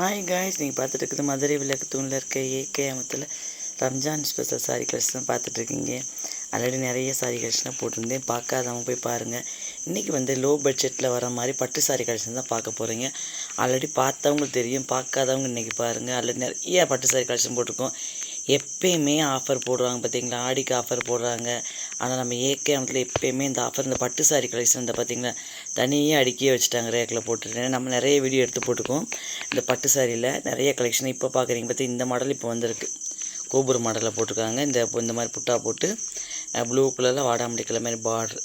Hi guys நீங்கள் பார்த்துட்டு இருக்குது மதுரை விளக்கு தூணில் இருக்க ஏகே அமத்தில் ரம்ஜான் ஸ்பெஷல் சாரி கலெக்ஷன் தான் பார்த்துட்ருக்கீங்க ஆல்ரெடி நிறைய சாரி கலெக்ஷனாக போட்டிருந்தேன். பார்க்காதவங்க போய் பாருங்கள் இன்றைக்கி வந்து லோ பட்ஜெட்டில் வர மாதிரி பட்டு சாரி கலெக்ஷன் தான் பார்க்க போகிறீங்க ஆல்ரெடி பார்த்தவங்களுக்கு தெரியும். பார்க்காதவங்க இன்றைக்கி பாருங்கள் ஆல்ரெடி நிறைய பட்டு சாரி கலெக்ஷன் போட்டிருக்கோம். எப்பயுமே ஆஃபர் போடுறாங்க பார்த்தீங்களா ஆடிக்கு ஆஃபர் போடுறாங்க. ஆனால் நம்ம ஏகே அமத்தில் எப்பயுமே இந்த ஆஃபர் இந்த பட்டு சாரி கலெக்ஷன் இந்த பார்த்தீங்களா தனியாக அடுக்கியே வச்சுட்டாங்க ரேக்கில் போட்டுட்டு. நம்ம நிறைய வீடியோ எடுத்து போட்டுக்கோம் இந்த பட்டு சாரியில் நிறைய கலெக்ஷன் இப்போ பார்க்குறீங்க பார்த்தீங்க இந்த மாடல் இப்போ வந்திருக்கு. கோபுர மாடலில் போட்டிருக்காங்க. இந்த இந்த மாதிரி புட்டா போட்டு ப்ளூ கலரில் வாடாமல்லி கலர் மாதிரி பார்டர்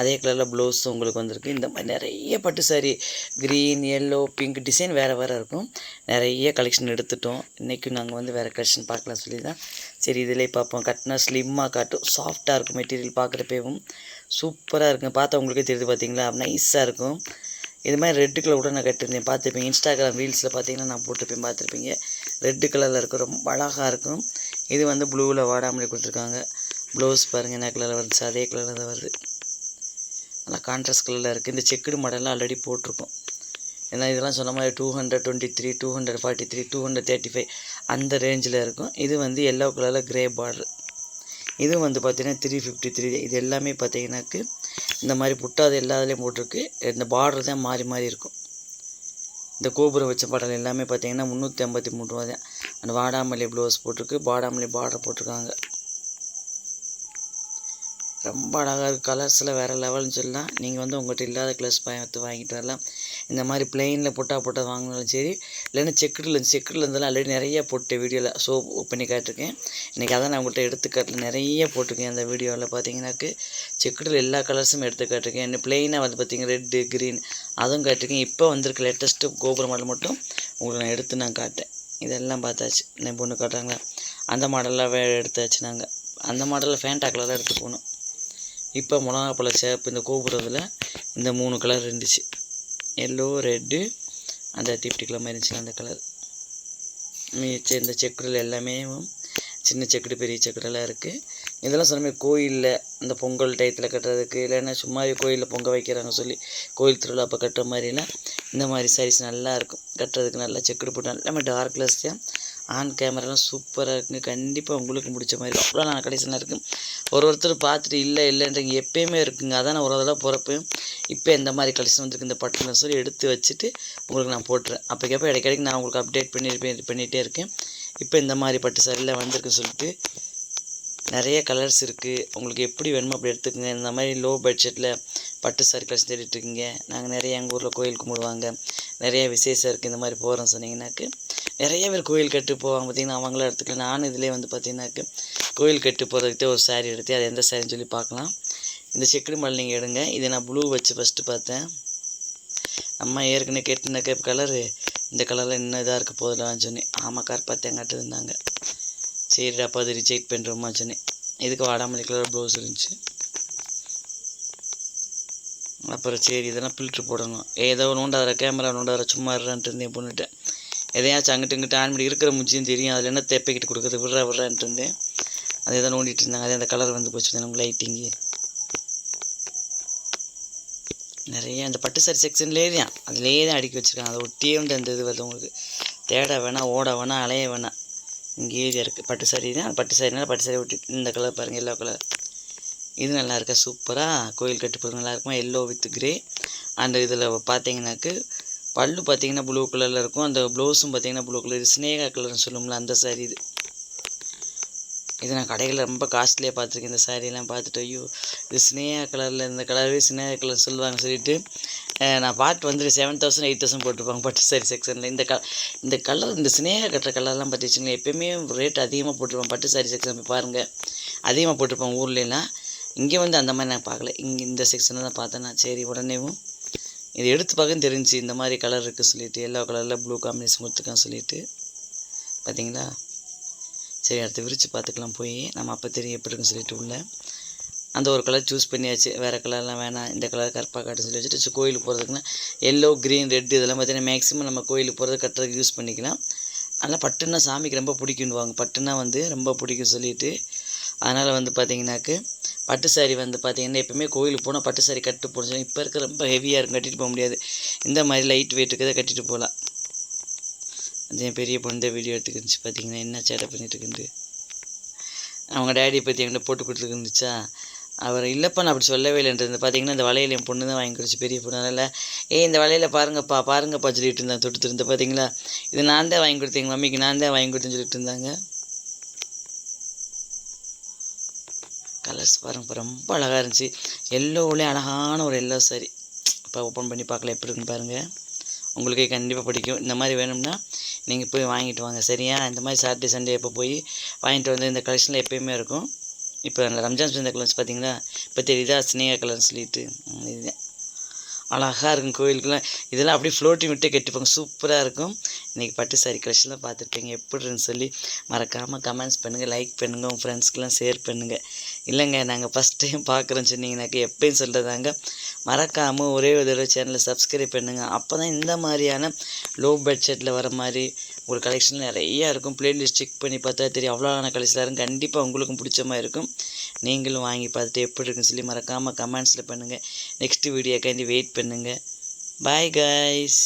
அதே கலரில் ப்ளவுஸ் உங்களுக்கு வந்திருக்கு. இந்த மாதிரி நிறைய பட்டு sari green yellow pink design வேறு வேறு இருக்கும். நிறைய கலெக்ஷன் எடுத்துட்டோம். இன்றைக்கும் நாங்கள் வந்து வேறு கலெக்ஷன் பார்க்கலாம் சொல்லி தான் சரி இதிலே பார்ப்போம். கட்டினா ஸ்லிம்மாக காட்டும். சாஃப்டாக இருக்கும் மெட்டீரியல் பார்க்குறப்பவும் சூப்பராக இருக்கும். பார்த்தா உங்களுக்கே தெரியுது பார்த்தீங்களா? நைஸாக இருக்கும். இது மாதிரி ரெட்டு கலர் கூட நான் கட்டியிருந்தேன் பார்த்துருப்பீங்க. இன்ஸ்டாகிராம் ரீல்ஸில் பார்த்தீங்கன்னா நான் போட்டிருப்பேன். பார்த்துருப்பீங்க. ரெட்டு கலரில் இருக்கும். ரொம்ப அழகாக இருக்கும். இது வந்து ப்ளூவில் வாடாமலே கொடுத்துருக்காங்க. ப்ளவுஸ் பாருங்கள் என்ன கலரில் வருது? அதே கலரில் தான் வருது. நல்லா கான்ட்ராஸ்ட் கலரில் இருக்குது இந்த செக்குடு மாடல்லாம் ஆல்ரெடி போட்டிருக்கோம் ஏன்னா இதெல்லாம் சொன்ன மாதிரி two hundred twenty three two hundred forty three two hundred thirty five அந்த ரேஞ்சில் இருக்கும். இது வந்து எல்லோ கலரில் க்ரே பார்டர் இது வந்து பார்த்திங்கன்னா த்ரீ ஃபிஃப்டி த்ரீ இது எல்லாமே பார்த்திங்கனாக்கு இந்த மாதிரி புட்டாது எல்லாத்துலேயும் போட்டிருக்கு. இந்த பார்டர் தான் மாறி மாறி இருக்கும். இந்த கோபுரம் வச்ச பாடல் எல்லாமே பார்த்தீங்கன்னா முந்நூற்றி ஐம்பத்தி மூணு ரூபா தான். அந்த வாடாமல்லி ப்ளவுஸ் போட்டிருக்கு. வாடாமல்லி பார்டர் போட்டிருக்காங்க. ரொம்ப அழகாக இருக்குது கலர்ஸில் வேறு லெவல்னு சொல்லலாம். நீங்கள் வந்து உங்கள்கிட்ட இல்லாத கலர்ஸ் பயத்து வாங்கிட்டு வரலாம். இந்த மாதிரி பிளெயினில் போட்டா போட்டால் வாங்கினாலும் சரி இல்லைன்னா செக்குடில் செக்குடில் இருந்தாலும் ஆல்ரெடி நிறைய போட்டு வீடியோவில் ஷோ பண்ணி காட்டிருக்கேன். இன்றைக்கி அதான் நான் உங்கள்கிட்ட எடுத்துக்காட்டில் நிறைய போட்டிருக்கேன் அந்த வீடியோவில் பார்த்தீங்கன்னாக்கு செக்குடில் எல்லா கலர்ஸும் எடுத்து காட்டிருக்கேன். இன்னும் பிளெயினாக வந்து பார்த்தீங்கன்னா ரெட்டு க்ரீன் அதுவும் காட்டிருக்கேன். இப்போ வந்திருக்க லேட்டஸ்ட்டு கோபுர மாடல் மட்டும் உங்களுக்கு நான் எடுத்து நான் காட்டேன் இதெல்லாம் பார்த்தாச்சு. என் பொண்ணு காட்டுறாங்களா? அந்த மாடலில் வே எடுத்தாச்சு நாங்கள் அந்த மாடலில் ஃபேண்டா கலராக எடுத்து போகணும். இப்போ மிளகாப்பழ சேப்பு இந்த கோபுரத்தில் இந்த மூணு கலர் இருந்துச்சு. எல்லோ ரெட்டு அந்த தீப்டி கலர் மாதிரி இருந்துச்சு அந்த கலர் மிச்ச இந்த செக்குடில் எல்லாமே சின்ன செக்குடு பெரிய செக்குடெல்லாம் இருக்குது இதெல்லாம் சொன்ன மாதிரி கோயிலில் இந்த பொங்கல் டயத்தில் கட்டுறதுக்கு இல்லைன்னா சும்மா கோயிலில் பொங்கல் வைக்கிறாங்க சொல்லி கோயில் திருவிழா அப்போ கட்டுற மாதிரிலாம் இந்த மாதிரி சாரீஸ் நல்லாயிருக்கும் கட்டுறதுக்கு நல்லா செக்குடு போட்டு எல்லாமே டார்க் கலர்ஸ் தான் ஆன் கேமராலாம் சூப்பராக இருக்குங்க. கண்டிப்பாக உங்களுக்கு பிடிச்ச மாதிரி அவ்வளோ நான் கடைசியெலாம் இருக்கும் ஒரு ஒருத்தர் பார்த்துட்டு இல்லை இல்லைன்றீங்க எப்பயுமே இருக்குங்க. அதான் நான் ஒரு தடவை போகிறப்பையும் இப்போ இந்த மாதிரி கலெக்ஷன் வந்துருக்கு இந்த பட்டுன்னு சொல்லி எடுத்து வச்சுட்டு உங்களுக்கு நான் போட்டுறேன். அப்போக்கப்போ இடைக்கடைக்கு நான் உங்களுக்கு அப்டேட் பண்ணியிருப்பேன் பண்ணிகிட்டே இருக்கேன். இப்போ இந்த மாதிரி பட்டு சரியில் வந்திருக்குன்னு சொல்லிட்டு நிறைய கலர்ஸ் இருக்குது உங்களுக்கு எப்படி வேணுமோ அப்படி எடுத்துக்கோங்க. இந்த மாதிரி லோ பட்ஜெட்டில் பட்டு சாரி கலெக்ஷன் தேடிட்டுருக்கீங்க நாங்கள் நிறைய எங்கள் ஊரில் கோயில் கும்பிடுவாங்க. நிறைய விசேஷம் இருக்குது இந்த மாதிரி போகிறோம் சொன்னீங்கன்னாக்கு நிறைய பேர் கோயில் கட்டு போவாங்க பார்த்திங்கன்னா அவங்களாம் எடுத்துக்கலாம் நானும் இதிலே வந்து பார்த்திங்கனாக்கு கோயில் கட்டு போகிறதுக்கு ஒரு சாரீ எடுத்து அது எந்த சாரின்னு சொல்லி பார்க்கலாம். இந்த செக்குடு மாடல் நீங்கள் எடுங்க. இதை நான் ப்ளூ வச்சு ஃபஸ்ட்டு பார்த்தேன். அம்மா ஏற்கனவே கேட்டுனாக்க கலரு இந்த கலரில் இன்னும் இதாக இருக்க போதில்லான்னு சொன்னேன். ஆமாம் கார் பார்த்தேங்காட்டு இருந்தாங்க சரிடா அப்போ அது ரிஜெக்ட் பண்ணுறோமா சொன்னேன். இதுக்கு வாடாமல்லி கலர் ப்ளவுஸ் இருந்துச்சு? அப்புறம் சரி இதெல்லாம் ஃபில்ட்ரு போடணும். ஏதோ நோண்டாத கேமரா நோண்டாத சும்மா இருந்தேன் பொண்ணுட்டேன் எதையாச்சும் அங்கிட்டு இங்கிட்டு ஆன் பண்ணி இருக்கிற முச்சியும் தெரியும். அதில் என்ன தேப்பைக்கிட்டு கொடுக்குறது? விட்றா விட்றான்ட்டு இருந்தேன் அதே தான் நோண்டிட்டு இருந்தாங்க. அதே அந்த கலர் வந்து போச்சு நமக்கு லைட்டிங்கு நிறைய அந்த பட்டு சாரி செக்ஷன்லேயே தான். அதுலேயே தான் அடுக்கி வச்சுருக்காங்க. அதை ஒட்டியே வந்து அந்த இது வருது உங்களுக்கு. தேட வேணாம் ஓட வேணாம் அலைய வேணாம். இங்கே ஏரியா இருக்குது பட்டு சாரி தான். பட்டு சாரினால பட்டு சாரி ஒட்டி இந்த கலர் பாருங்கள் எல்லோ கலர் இது நல்லா இருக்கா? சூப்பராக கோயில் கட்டு போகிறது நல்லா இருக்குமா? எல்லோ வித் கிரே அந்த இதில் பார்த்தீங்கன்னாக்கு பல்லு பார்த்தீங்கன்னா ப்ளூ கலரில் இருக்கும். அந்த ப்ளவுஸும் பார்த்தீங்கன்னா ப்ளூ கலர் ஸ்னேகா கலர்னு சொல்லுவோம்ல அந்த சாரீ இது. இது நான் கடைகளில் ரொம்ப காஸ்ட்லியாக பார்த்துருக்கேன். இந்த சாரீலாம் பார்த்துட்டு ஐயோ இது ஸ்னேகா கலரில் இந்த கலரே ஸ்னேகா கலர் சொல்லுவாங்க சொல்லிட்டு நான் பார்த்து வந்துட்டு செவன் தௌசண்ட் எயிட் தௌசண்ட் போட்டிருப்பாங்க பட்டு சாரி செக்ஷனில் இந்த க இந்த கலர் இந்த ஸ்னேகா கட்டுற கலர்லாம் பார்த்துச்சிங்களேன் எப்போயுமே ரேட் அதிகமாக போட்டிருப்பாங்க பட்டு சாரி செக்ஷன் போய் பாருங்கள் அதிகமாக போட்டிருப்பாங்க ஊர்லலாம். இங்கே வந்து அந்த மாதிரி நான் பார்க்கல. இங்கே இந்த செக்ஷனில் தான் பார்த்தேன் நான். சரி உடனேவும் இது எடுத்து பார்க்க தெரிஞ்சு இந்த மாதிரி கலர் இருக்குது சொல்லிட்டு எல்லோ கலரில் ப்ளூ காம்பினேஷன் கொடுத்துருக்கான்னு சொல்லிட்டு பார்த்தீங்களா சரி அடுத்து விரித்து பார்த்துக்கலாம் போய். நம்ம அப்போ தெரியும் எப்படி இருக்குன்னு சொல்லிட்டு உள்ள. அந்த ஒரு கலர் சூஸ் பண்ணியாச்சு. வேறு கலர்லாம் வேணாம். இந்த கலர் கருப்பாக காட்டு சொல்லி வச்சுட்டு கோயிலுக்கு போகிறதுக்குன்னா எல்லோ க்ரீன் ரெட் இதெல்லாம் பார்த்தீங்கன்னா மேக்ஸிமம் நம்ம கோயிலுக்கு போகிறது கட்டுறதுக்கு யூஸ் பண்ணிக்கலாம். நல்லா பட்டுன்னா சாமிக்கு ரொம்ப பிடிக்குன்னுவாங்க பட்டுன்னா வந்து ரொம்ப பிடிக்கும் சொல்லிட்டு அதனால் வந்து பார்த்தீங்கன்னாக்கு பட்டு சாரி வந்து பார்த்தீங்கன்னா எப்பவுமே கோயிலுக்கு போனால் பட்டு சாரி கட்டு போகணும் இப்போ இருக்க ரொம்ப ஹெவியாக இருக்கும் கட்டிட்டு போக முடியாது. இந்த மாதிரி லைட் வெயிட் இருக்கிறத கட்டிட்டு போகலாம். அது என் பெரிய பொண்ணு தான் வீடியோ எடுத்துக்கிருந்துச்சு பார்த்தீங்கன்னா என்ன சேட்டை பண்ணிட்டு இருக்குது அவங்க டேடியை பற்றி என்கிட்ட போட்டு கொடுத்துருந்துச்சா அவர் இல்லைப்பா நான் அப்படி சொல்லவே இல்லைன்றது பார்த்தீங்கன்னா இந்த வளையல் என் பொண்ணு தான் வாங்கி கொடுத்து பெரிய பொண்ணு. அதனால் ஏய் இந்த வளையல பாருங்கப்பா பாருங்கப்பா சொல்லிட்டு இருந்தேன் தொட்டு திருந்த பார்த்தீங்களா இது நான் தான் வாங்கி கொடுத்தேன் எங்கள் மம்மிக்கு நான் தான் வாங்கி கொடுத்தேன்னு சொல்லிட்டு இருந்தாங்க. கலர்ஸ் பாருங்கப்பா ரொம்ப அழகாக இருந்துச்சு. எல்லோவுலேயும் அழகான ஒரு எல்லோ சாரி இப்போ ஓப்பன் பண்ணி பார்க்கல எப்படி இருக்குன்னு பாருங்கள் உங்களுக்கே கண்டிப்பாக பிடிக்கும். இந்த மாதிரி வேணும்னா நீங்கள் போய் வாங்கிட்டு வாங்க சரியா? இந்த மாதிரி சாட்டர்டே சண்டே எப்போ போய் வாங்கிட்டு வந்து இந்த கலெக்ஷனில் எப்போயுமே இருக்கும். இப்போ அந்த ரம்ஜான் இந்த கலர்ஸ் பார்த்தீங்களா இப்போ தெரியுதா? ஸ்னேகா கலர்னு சொல்லிட்டு. இதுதான். அழகாக இருக்கும் கோயிலுக்குலாம். இதெல்லாம் அப்படியே ஃப்ளோட்டிங் விட்டு கட்டிப்பாங்க. சூப்பராக இருக்கும். இன்றைக்கி பட்டு சாரி கலெக்ஷன்லாம் பார்த்துருப்பீங்க. எப்படி சொல்லி மறக்காமல் கமெண்ட்ஸ் பண்ணுங்கள் லைக் பண்ணுங்கள் உங்கள் ஃப்ரெண்ட்ஸ்க்கெலாம் ஷேர் பண்ணுங்கள் இல்லைங்க நாங்கள் ஃபஸ்ட் டைம் பார்க்குறோன்னு சொன்னீங்கன்னாக்க எப்பயும் சொல்கிறதாங்க மறக்காமல் ஒரே ஒரு தடவை சேனலை சப்ஸ்கிரைப் பண்ணுங்கள் அப்போ தான் இந்த மாதிரியான லோ பட்ஜெட்டில் வர மாதிரி ஒரு கலெக்ஷன் நிறையா இருக்கும். பிளேலிஸ்ட் செக் பண்ணி பார்த்தா தெரியும். அவ்வளோவான கலெக்ஷன் இருக்கும் கண்டிப்பாக உங்களுக்கும் பிடிச்ச மாதிரி இருக்கும். நீங்களும் வாங்கி பார்த்துட்டு எப்படி இருக்குன்னு சொல்லி மறக்காமல் கமெண்ட்ஸில் பண்ணுங்கள் நெக்ஸ்ட் வீடியோக்காண்டி வெயிட் பண்ணுங்கள் பாய் காய்ஸ்